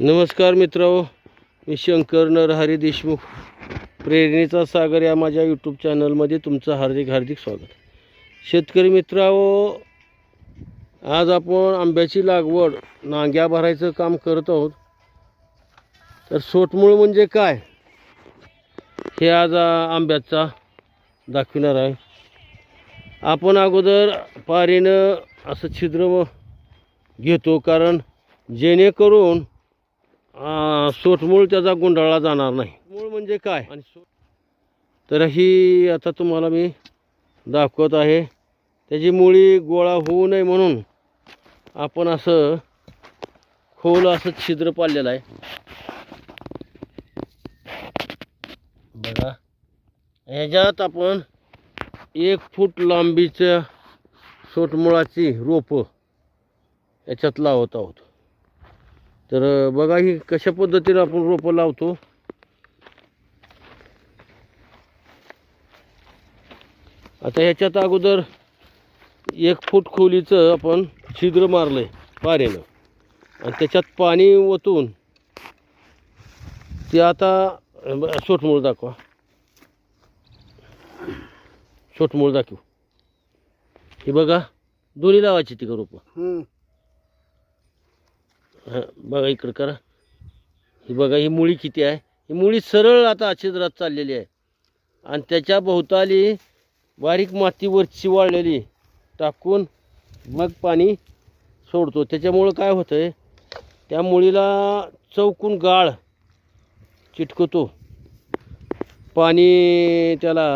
नमस्कार मित्रांनो मी शंकर नरहरी देशमुख प्रेरणेचा सागर या माझ्या यूट्यूब चॅनलमध्ये तुमचं हार्दिक हार्दिक स्वागत. शेतकरी मित्रांनो आज आपण आंब्याची लागवड नांग्या भरायचं काम करत आहोत. तर सोटमूळ म्हणजे काय? हे आज आंब्याचा दाखविणार आहे. आपण अगोदर पारीनं असं छिद्र व- घेतो कारण जेणेकरून सोटमूळ त्याचा गुंडाळला जाणार नाही. मूळ म्हणजे काय? आणि तर ही आता तुम्हाला मी दाखवत आहे. त्याची मुळी गोळा होऊ नये म्हणून आपण असं खोल असं छिद्र पाडलेलं आहे. बघा. ह्याच्यात आपण एक फूट लांबीच्या सोटमुळाची रोपं याच्यात लावत आहोत. तर बघा ही कशा पद्धतीने आपण रोपं लावतो. आता ह्याच्यात अगोदर एक फूट खोलीचं आपण छिद्र मारलं आहे पाऱ्यानं आणि त्याच्यात पाणी ओतून ते आता सोटमूळ दाखवा. सोटमूळ दाखव. ही बघा दोन्ही लावायची ती का रोपं? हां बघा इकडं करा. ही बघा ही मुळी किती आहे? ही मुळी सरळ आता छिद्रात चाललेली आहे. आणि त्याच्या भोवताली बारीक मातीवरची वाळलेली टाकून मग पाणी सोडतो. त्याच्यामुळं काय होतं आहे त्या मुळीला चौकून गाळ चिटकतो. पाणी त्याला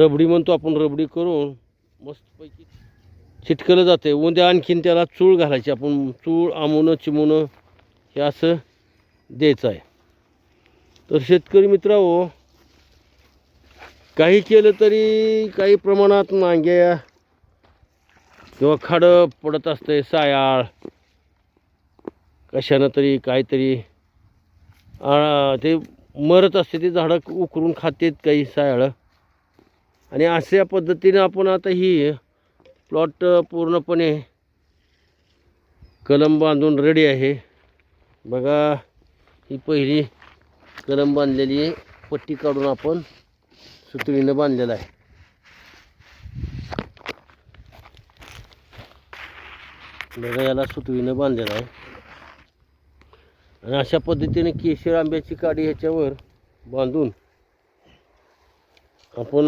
रबडी म्हणतो आपण रबडी करून मस्तपैकी चिटकलं जाते उद्या आणखीन त्याला चूळ घालायची. आपण चूळ आमून चिमून हे असं द्यायचं आहे. तर शेतकरी मित्रांनो काही केलं तरी काही प्रमाणात मांग्या किंवा खाडं पडत असते सायाळ. कशानं तरी काहीतरी ते मरत असते ते झाडं उकरून खातेत काही सायाळं. आणि अशा पद्धतीनं आपण आता ही प्लॉट पूर्णपणे कलम बांधून रेडी आहे. बघा ही पहिली कलम बांधलेली आहे. पट्टी काढून आपण सुतळीनं बांधलेलं आहे. बघा याला सुतळीनं बांधलेलं आहे. आणि अशा पद्धतीने केशर आंब्याची काडी ह्याच्यावर बांधून आपण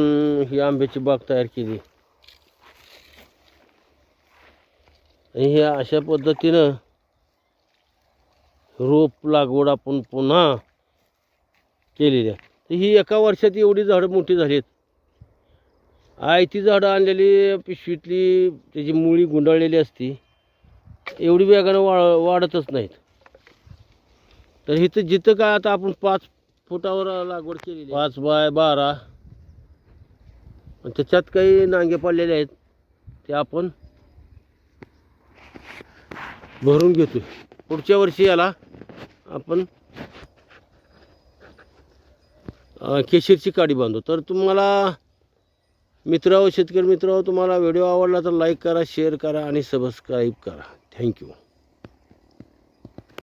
ही आंब्याची बाग तयार केली. आणि ह्या अशा पद्धतीनं रोप लागवड आपण पुन्हा केलेली आहे. तर ही एका वर्षात एवढी झाडं मोठी झालीत. आयती झाडं आणलेली पिशवीतली त्याची मुळी गुंडाळलेली असती. एवढी वेगानं वा वाढतच नाहीत. तर इथं जिथं काय आता आपण पाच फुटावर लागवड केलेली. पाच बाय बारा. त्याच्यात काही नांगे पडलेले आहेत. ते आपण भरून घेतो पुढच्या वर्षी याला आपण केशरची काडी बांधू. तर तुम्हाला मित्रांनो शेतकरी मित्रांनो तुम्हाला व्हिडिओ आवडला तर लाईक करा शेअर करा आणि सबस्क्राईब करा. थँक्यू.